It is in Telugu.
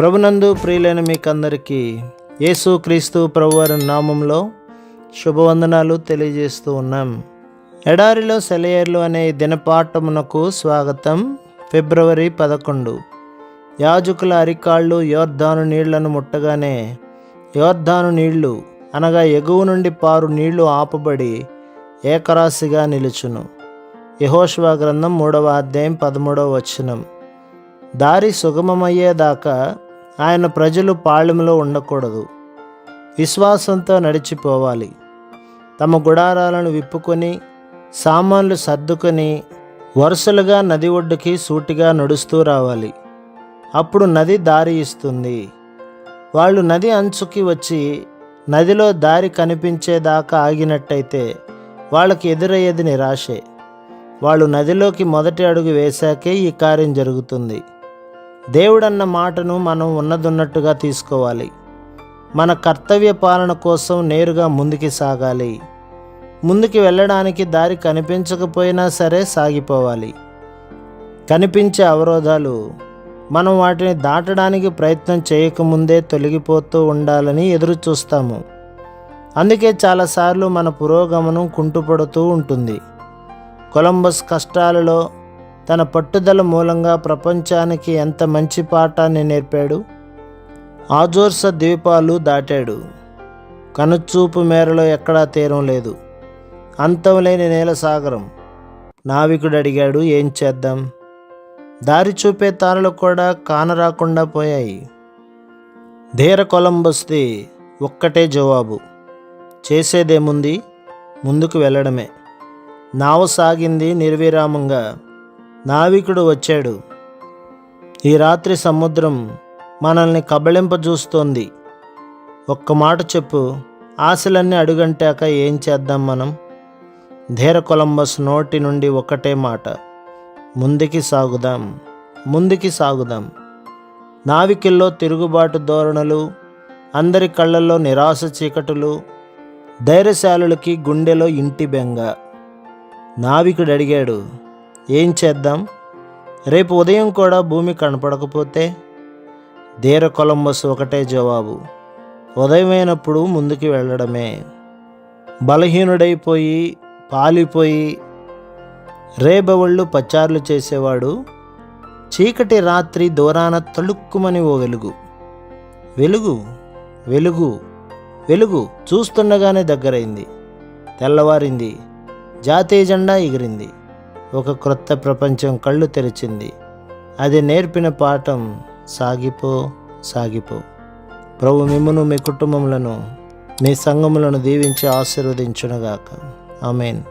ప్రభునందు ప్రియులైన మీకందరికీ యేసు క్రీస్తు ప్రభువారి నామంలో శుభవందనాలు తెలియజేస్తూ ఉన్నాం. ఎడారిలో సెలయేర్లు అనే దినపాఠమునకు స్వాగతం ఫిబ్రవరి పదకొండు. యాజకుల అరికాళ్ళు యోర్ధాను నీళ్ళను ముట్టగానే యోర్ధాను నీళ్ళు అనగా ఎగువ నుండి పారు నీళ్ళు ఆపబడి ఏకరాశిగా నిలుచును. యహోష్వా గ్రంథం మూడవ అధ్యాయం పదమూడవ వచనం. దారి సుగమమయ్యేదాకా ఆయన ప్రజలు పాళ్యంలో ఉండకూడదు. విశ్వాసంతో నడిచిపోవాలి. తమ గుడారాలను విప్పుకొని సామాన్లు సర్దుకొని వరుసలుగా నది ఒడ్డుకి సూటిగా నడుస్తూ రావాలి. అప్పుడు నది దారి ఇస్తుంది. వాళ్ళు నది అంచుకి వచ్చి నదిలో దారి కనిపించేదాకా ఆగినట్టయితే వాళ్ళకి ఎదురయ్యేది నిరాశే. వాళ్ళు నదిలోకి మొదటి అడుగు వేశాకే ఈ కార్యం జరుగుతుంది. దేవుడన్న మాటను మనం ఉన్నదున్నట్టుగా తీసుకోవాలి. మన కర్తవ్య పాలన కోసం నేరుగా ముందుకి సాగాలి. ముందుకి వెళ్ళడానికి దారి కనిపించకపోయినా సరే సాగిపోవాలి. కనిపించే అవరోధాలు మనం వాటిని దాటడానికి ప్రయత్నం చేయకముందే తొలగిపోతూ ఉండాలని ఎదురు చూస్తాము. అందుకే చాలాసార్లు మన పురోగమనం కుంటుపడుతూ ఉంటుంది. కొలంబస్ కష్టాలలో తన పట్టుదల మూలంగా ప్రపంచానికి ఎంత మంచి పాఠాన్ని నేర్పాడు? ఆజోర్స ద్వీపాలు దాటాడు. కనుచూపు మేరలో ఎక్కడా తీరం లేదు. అంతం లేని నేల సాగరం. నావికుడు అడిగాడు ఏం చేద్దాం? దారి చూపే తారలు కూడా కానరాకుండా పోయాయి. ధీర కొలంబస్ది ఒక్కటే జవాబు. చేసేదేముంది? ముందుకు వెళ్ళడమే. నావ సాగింది నిర్విరామంగా. నావికుడు వచ్చాడు. ఈ రాత్రి సముద్రం మనల్ని కబళింపజూస్తోంది. ఒక్క మాట చెప్పు ఆశలన్నీ అడుగంటాక ఏం చేద్దాం మనం? ధీర కొలంబస్ నోటి నుండి ఒకటే మాట. ముందుకి సాగుదాం ముందుకి సాగుదాం. నావికుల్లో తిరుగుబాటు ధోరణులు అందరి కళ్ళల్లో నిరాశ చీకటులు ధైర్యశాలులకి గుండెలో ఇంటి బెంగ. నావికుడు అడిగాడు ఏం చేద్దాం? రేపు ఉదయం కూడా భూమి కనపడకపోతే? ధీర కొలంబస్ ఒకటే జవాబు. ఉదయమైనప్పుడు ముందుకు వెళ్ళడమే. బలహీనుడైపోయి పాలిపోయి రేబవళ్ళు పచ్చార్లు చేసేవాడు చీకటి రాత్రి దూరాన తళుక్కుమని ఓ వెలుగు. వెలుగు వెలుగు వెలుగు చూస్తుండగానే దగ్గరైంది. తెల్లవారింది. జాతీయ జెండా ఎగిరింది. ఒక క్రొత్త ప్రపంచం కళ్ళు తెరిచింది. అది నేర్పిన పాఠం సాగిపో సాగిపో. ప్రభు మిమ్మను మీ కుటుంబములను మీ సంఘములను దీవించి ఆశీర్వదించునుగాక. ఆమెన్.